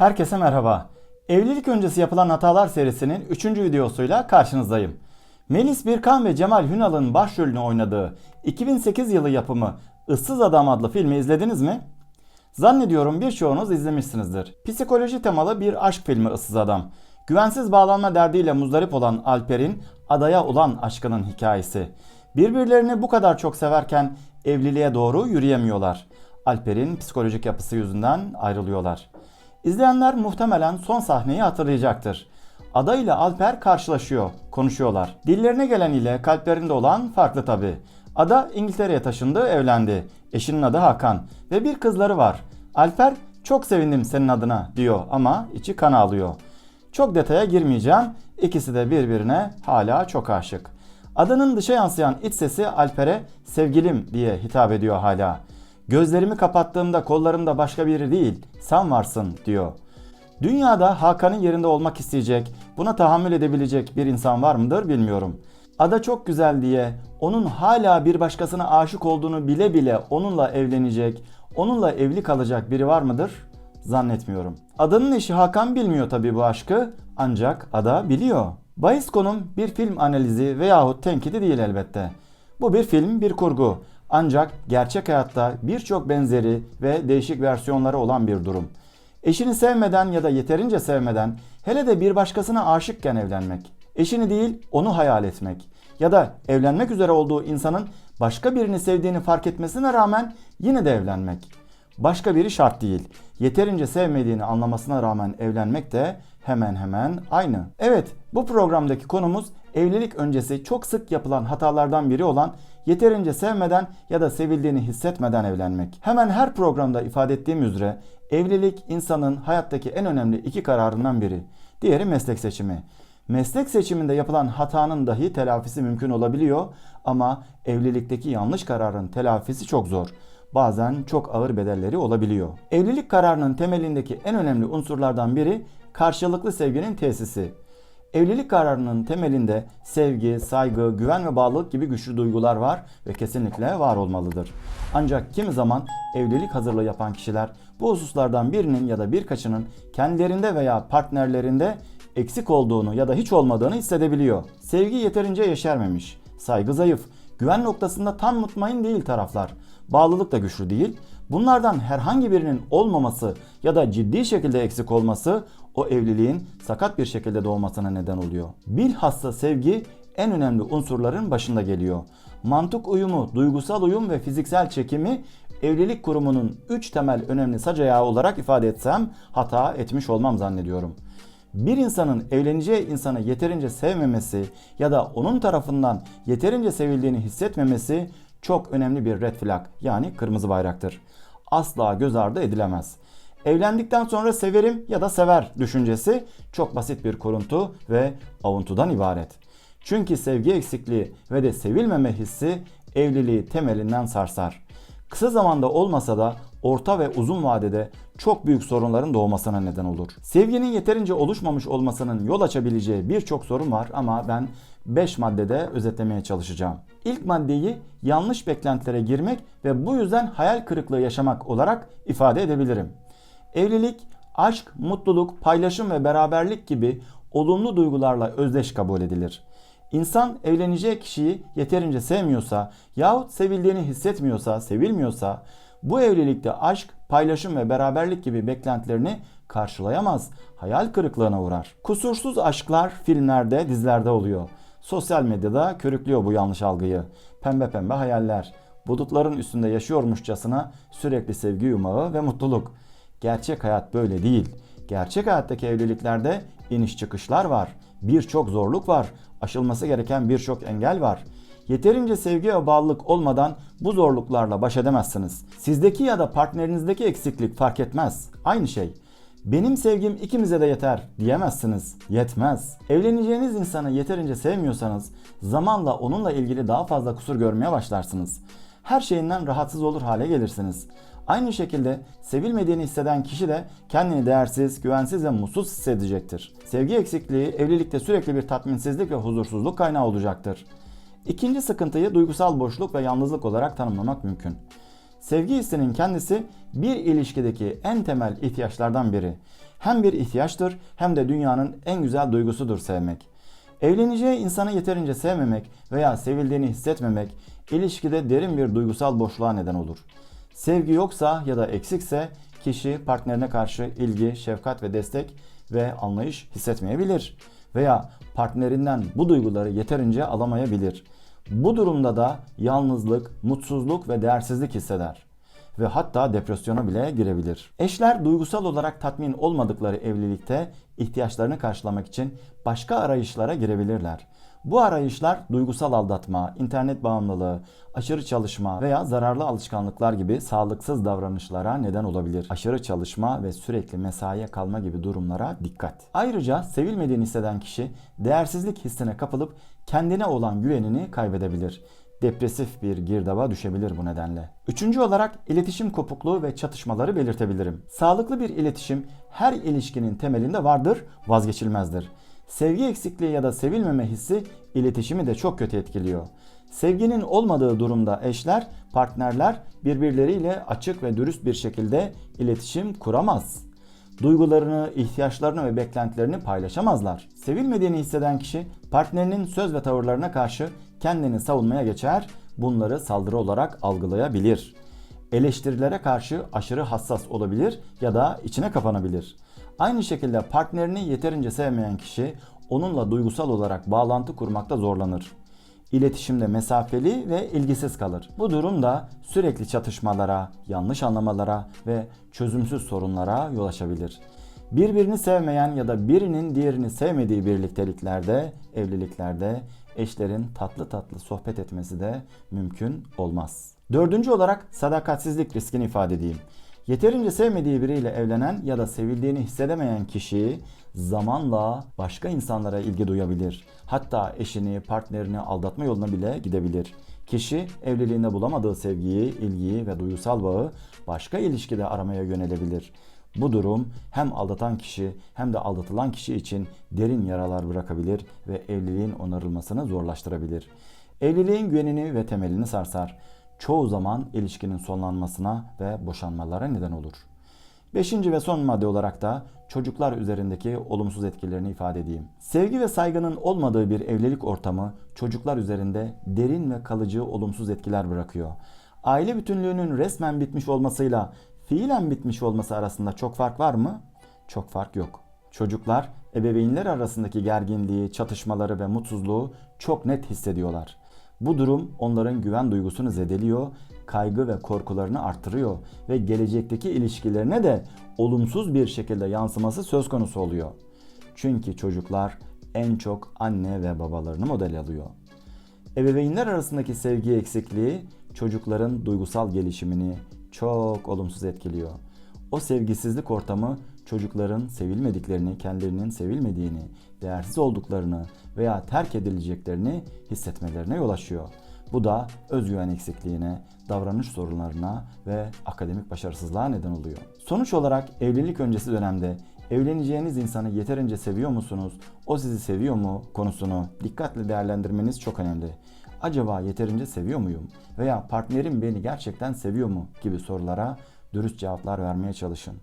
Herkese merhaba. Evlilik öncesi yapılan hatalar serisinin 3. videosuyla karşınızdayım. Melis Birkan ve Cemal Hünal'ın başrolünü oynadığı 2008 yılı yapımı Issız Adam adlı filmi izlediniz mi? Zannediyorum birçoğunuz izlemişsinizdir. Psikoloji temalı bir aşk filmi Issız Adam. Güvensiz bağlanma derdiyle muzdarip olan Alper'in adaya olan aşkının hikayesi. Birbirlerini bu kadar çok severken evliliğe doğru yürüyemiyorlar. Alper'in psikolojik yapısı yüzünden ayrılıyorlar. İzleyenler muhtemelen son sahneyi hatırlayacaktır. Ada ile Alper karşılaşıyor, konuşuyorlar. Dillerine gelen ile kalplerinde olan farklı tabi. Ada İngiltere'ye taşındı, evlendi. Eşinin adı Hakan ve bir kızları var. Alper çok sevindim senin adına diyor ama içi kan ağlıyor. Çok detaya girmeyeceğim. İkisi de birbirine hala çok aşık. Adanın dışa yansıyan iç sesi Alper'e sevgilim diye hitap ediyor hala. Gözlerimi kapattığımda kollarımda başka biri değil, sen varsın diyor. Dünyada Hakan'ın yerinde olmak isteyecek, buna tahammül edebilecek bir insan var mıdır bilmiyorum. Ada çok güzel diye onun hala bir başkasına aşık olduğunu bile bile onunla evlenecek, onunla evli kalacak biri var mıdır? Zannetmiyorum. Adanın eşi Hakan bilmiyor tabii bu aşkı ancak Ada biliyor. Bahis konum bir film analizi veyahut tenkidi değil elbette. Bu bir film, bir kurgu. Ancak gerçek hayatta birçok benzeri ve değişik versiyonları olan bir durum. Eşini sevmeden ya da yeterince sevmeden hele de bir başkasına aşıkken evlenmek. Eşini değil onu hayal etmek. Ya da evlenmek üzere olduğu insanın başka birini sevdiğini fark etmesine rağmen yine de evlenmek. Başka biri şart değil. Yeterince sevmediğini anlamasına rağmen evlenmek de hemen hemen aynı. Evet, bu programdaki konumuz evlilik öncesi çok sık yapılan hatalardan biri olan yeterince sevmeden ya da sevildiğini hissetmeden evlenmek. Hemen her programda ifade ettiğim üzere evlilik insanın hayattaki en önemli iki kararından biri. Diğeri meslek seçimi. Meslek seçiminde yapılan hatanın dahi telafisi mümkün olabiliyor ama evlilikteki yanlış kararın telafisi çok zor bazen çok ağır bedelleri olabiliyor. Evlilik kararının temelindeki en önemli unsurlardan biri karşılıklı sevginin tesisi. Evlilik kararının temelinde sevgi, saygı, güven ve bağlılık gibi güçlü duygular var ve kesinlikle var olmalıdır. Ancak kimi zaman evlilik hazırlığı yapan kişiler bu hususlardan birinin ya da birkaçının kendilerinde veya partnerlerinde eksik olduğunu ya da hiç olmadığını hissedebiliyor. Sevgi yeterince yeşermemiş, saygı zayıf, güven noktasında tam mutmain değil taraflar. Bağlılık da güçlü değil. Bunlardan herhangi birinin olmaması ya da ciddi şekilde eksik olması o evliliğin sakat bir şekilde doğmasına neden oluyor. Bilhassa sevgi en önemli unsurların başında geliyor. Mantık uyumu, duygusal uyum ve fiziksel çekimi evlilik kurumunun 3 temel önemli sac olarak ifade etsem hata etmiş olmam zannediyorum. Bir insanın evleneceği insanı yeterince sevmemesi ya da onun tarafından yeterince sevildiğini hissetmemesi çok önemli bir red flag yani kırmızı bayraktır. Asla göz ardı edilemez. Evlendikten sonra severim ya da sever düşüncesi çok basit bir kuruntu ve avuntudan ibaret. Çünkü sevgi eksikliği ve de sevilmeme hissi evliliği temelinden sarsar. Kısa zamanda olmasa da orta ve uzun vadede çok büyük sorunların doğmasına neden olur. Sevginin yeterince oluşmamış olmasının yol açabileceği birçok sorun var ama ben 5 maddede özetlemeye çalışacağım. İlk maddeyi yanlış beklentilere girmek ve bu yüzden hayal kırıklığı yaşamak olarak ifade edebilirim. Evlilik, aşk, mutluluk, paylaşım ve beraberlik gibi olumlu duygularla özdeş kabul edilir. İnsan evleneceği kişiyi yeterince sevmiyorsa yahut sevildiğini hissetmiyorsa, sevilmiyorsa bu evlilikte aşk, paylaşım ve beraberlik gibi beklentilerini karşılayamaz, hayal kırıklığına uğrar. Kusursuz aşklar filmlerde, dizilerde oluyor. Sosyal medyada körüklüyor bu yanlış algıyı. Pembe pembe hayaller, bulutların üstünde yaşıyormuşçasına sürekli sevgi yumağı ve mutluluk. Gerçek hayat böyle değil. Gerçek hayattaki evliliklerde iniş çıkışlar var. Birçok zorluk var. Aşılması gereken birçok engel var. Yeterince sevgi ve bağlılık olmadan bu zorluklarla baş edemezsiniz. Sizdeki ya da partnerinizdeki eksiklik fark etmez. Aynı şey. Benim sevgim ikimize de yeter diyemezsiniz. Yetmez. Evleneceğiniz insanı yeterince sevmiyorsanız zamanla onunla ilgili daha fazla kusur görmeye başlarsınız. Her şeyinden rahatsız olur hale gelirsiniz. Aynı şekilde sevilmediğini hisseden kişi de kendini değersiz, güvensiz ve mutsuz hissedecektir. Sevgi eksikliği evlilikte sürekli bir tatminsizlik ve huzursuzluk kaynağı olacaktır. İkinci sıkıntıyı duygusal boşluk ve yalnızlık olarak tanımlamak mümkün. Sevgi hissinin kendisi bir ilişkideki en temel ihtiyaçlardan biri. Hem bir ihtiyaçtır hem de dünyanın en güzel duygusudur sevmek. Evleneceği insanı yeterince sevmemek veya sevildiğini hissetmemek ilişkide derin bir duygusal boşluğa neden olur. Sevgi yoksa ya da eksikse kişi partnerine karşı ilgi, şefkat ve destek ve anlayış hissetmeyebilir veya partnerinden bu duyguları yeterince alamayabilir. Bu durumda da yalnızlık, mutsuzluk ve değersizlik hisseder ve hatta depresyona bile girebilir. Eşler duygusal olarak tatmin olmadıkları evlilikte ihtiyaçlarını karşılamak için başka arayışlara girebilirler. Bu arayışlar duygusal aldatma, internet bağımlılığı, aşırı çalışma veya zararlı alışkanlıklar gibi sağlıksız davranışlara neden olabilir. Aşırı çalışma ve sürekli mesaiye kalma gibi durumlara dikkat. Ayrıca sevilmediğini hisseden kişi değersizlik hissine kapılıp kendine olan güvenini kaybedebilir depresif bir girdaba düşebilir bu nedenle. Üçüncü olarak iletişim kopukluğu ve çatışmaları belirtebilirim. Sağlıklı bir iletişim her ilişkinin temelinde vardır, vazgeçilmezdir. Sevgi eksikliği ya da sevilmeme hissi iletişimi de çok kötü etkiliyor. Sevginin olmadığı durumda eşler, partnerler birbirleriyle açık ve dürüst bir şekilde iletişim kuramaz. Duygularını, ihtiyaçlarını ve beklentilerini paylaşamazlar. Sevilmediğini hisseden kişi partnerinin söz ve tavırlarına karşı kendini savunmaya geçer, bunları saldırı olarak algılayabilir. Eleştirilere karşı aşırı hassas olabilir ya da içine kapanabilir. Aynı şekilde partnerini yeterince sevmeyen kişi onunla duygusal olarak bağlantı kurmakta zorlanır. İletişimde mesafeli ve ilgisiz kalır. Bu durum da sürekli çatışmalara, yanlış anlamalara ve çözümsüz sorunlara yol açabilir. Birbirini sevmeyen ya da birinin diğerini sevmediği birlikteliklerde, evliliklerde eşlerin tatlı tatlı sohbet etmesi de mümkün olmaz. Dördüncü olarak sadakatsizlik riskini ifade edeyim. Yeterince sevmediği biriyle evlenen ya da sevildiğini hissedemeyen kişi zamanla başka insanlara ilgi duyabilir. Hatta eşini, partnerini aldatma yoluna bile gidebilir. Kişi evliliğinde bulamadığı sevgiyi, ilgiyi ve duygusal bağı başka ilişkide aramaya yönelebilir. Bu durum hem aldatan kişi hem de aldatılan kişi için derin yaralar bırakabilir ve evliliğin onarılmasını zorlaştırabilir. Evliliğin güvenini ve temelini sarsar. Çoğu zaman ilişkinin sonlanmasına ve boşanmalara neden olur. Beşinci ve son madde olarak da çocuklar üzerindeki olumsuz etkilerini ifade edeyim. Sevgi ve saygının olmadığı bir evlilik ortamı çocuklar üzerinde derin ve kalıcı olumsuz etkiler bırakıyor. Aile bütünlüğünün resmen bitmiş olmasıyla fiilen bitmiş olması arasında çok fark var mı? Çok fark yok. Çocuklar ebeveynler arasındaki gerginliği, çatışmaları ve mutsuzluğu çok net hissediyorlar. Bu durum onların güven duygusunu zedeliyor, kaygı ve korkularını artırıyor ve gelecekteki ilişkilerine de olumsuz bir şekilde yansıması söz konusu oluyor. Çünkü çocuklar en çok anne ve babalarını model alıyor. Ebeveynler arasındaki sevgi eksikliği çocukların duygusal gelişimini çok olumsuz etkiliyor. O sevgisizlik ortamı çocukların sevilmediklerini, kendilerinin sevilmediğini, değersiz olduklarını veya terk edileceklerini hissetmelerine yol açıyor. Bu da özgüven eksikliğine, davranış sorunlarına ve akademik başarısızlığa neden oluyor. Sonuç olarak evlilik öncesi dönemde evleneceğiniz insanı yeterince seviyor musunuz? O sizi seviyor mu konusunu dikkatle değerlendirmeniz çok önemli. Acaba yeterince seviyor muyum? Veya partnerim beni gerçekten seviyor mu? gibi sorulara dürüst cevaplar vermeye çalışın.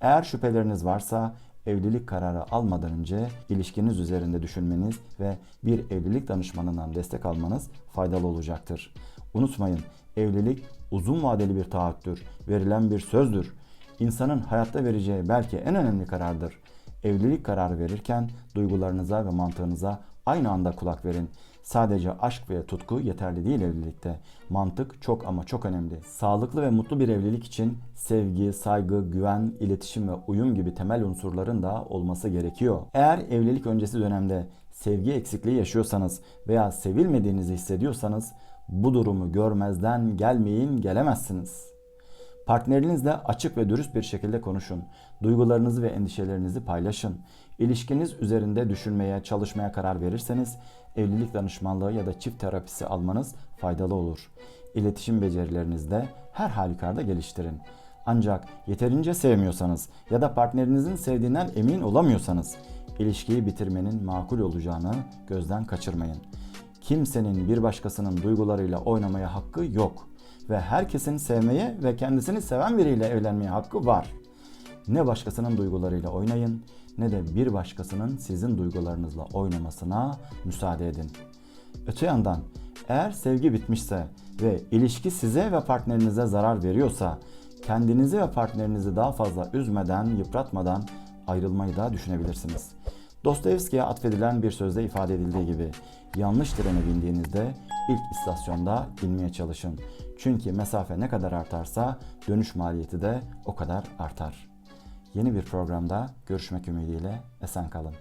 Eğer şüpheleriniz varsa evlilik kararı almadan önce ilişkiniz üzerinde düşünmeniz ve bir evlilik danışmanından destek almanız faydalı olacaktır. Unutmayın, evlilik uzun vadeli bir taahhüttür, verilen bir sözdür. İnsanın hayatta vereceği belki en önemli karardır. Evlilik kararı verirken duygularınıza ve mantığınıza aynı anda kulak verin. Sadece aşk ve tutku yeterli değil evlilikte. Mantık çok ama çok önemli. Sağlıklı ve mutlu bir evlilik için sevgi, saygı, güven, iletişim ve uyum gibi temel unsurların da olması gerekiyor. Eğer evlilik öncesi dönemde sevgi eksikliği yaşıyorsanız veya sevilmediğinizi hissediyorsanız bu durumu görmezden gelmeyin, gelemezsiniz. Partnerinizle açık ve dürüst bir şekilde konuşun. Duygularınızı ve endişelerinizi paylaşın. İlişkiniz üzerinde düşünmeye, çalışmaya karar verirseniz evlilik danışmanlığı ya da çift terapisi almanız faydalı olur. İletişim becerilerinizi de her halükarda geliştirin. Ancak yeterince sevmiyorsanız ya da partnerinizin sevdiğinden emin olamıyorsanız ilişkiyi bitirmenin makul olacağını gözden kaçırmayın. Kimsenin bir başkasının duygularıyla oynamaya hakkı yok ve herkesin sevmeye ve kendisini seven biriyle evlenmeye hakkı var. Ne başkasının duygularıyla oynayın ne de bir başkasının sizin duygularınızla oynamasına müsaade edin. Öte yandan eğer sevgi bitmişse ve ilişki size ve partnerinize zarar veriyorsa kendinizi ve partnerinizi daha fazla üzmeden, yıpratmadan ayrılmayı da düşünebilirsiniz. Dostoyevski'ye atfedilen bir sözde ifade edildiği gibi yanlış trene bindiğinizde ilk istasyonda inmeye çalışın. Çünkü mesafe ne kadar artarsa dönüş maliyeti de o kadar artar. Yeni bir programda görüşmek ümidiyle esen kalın.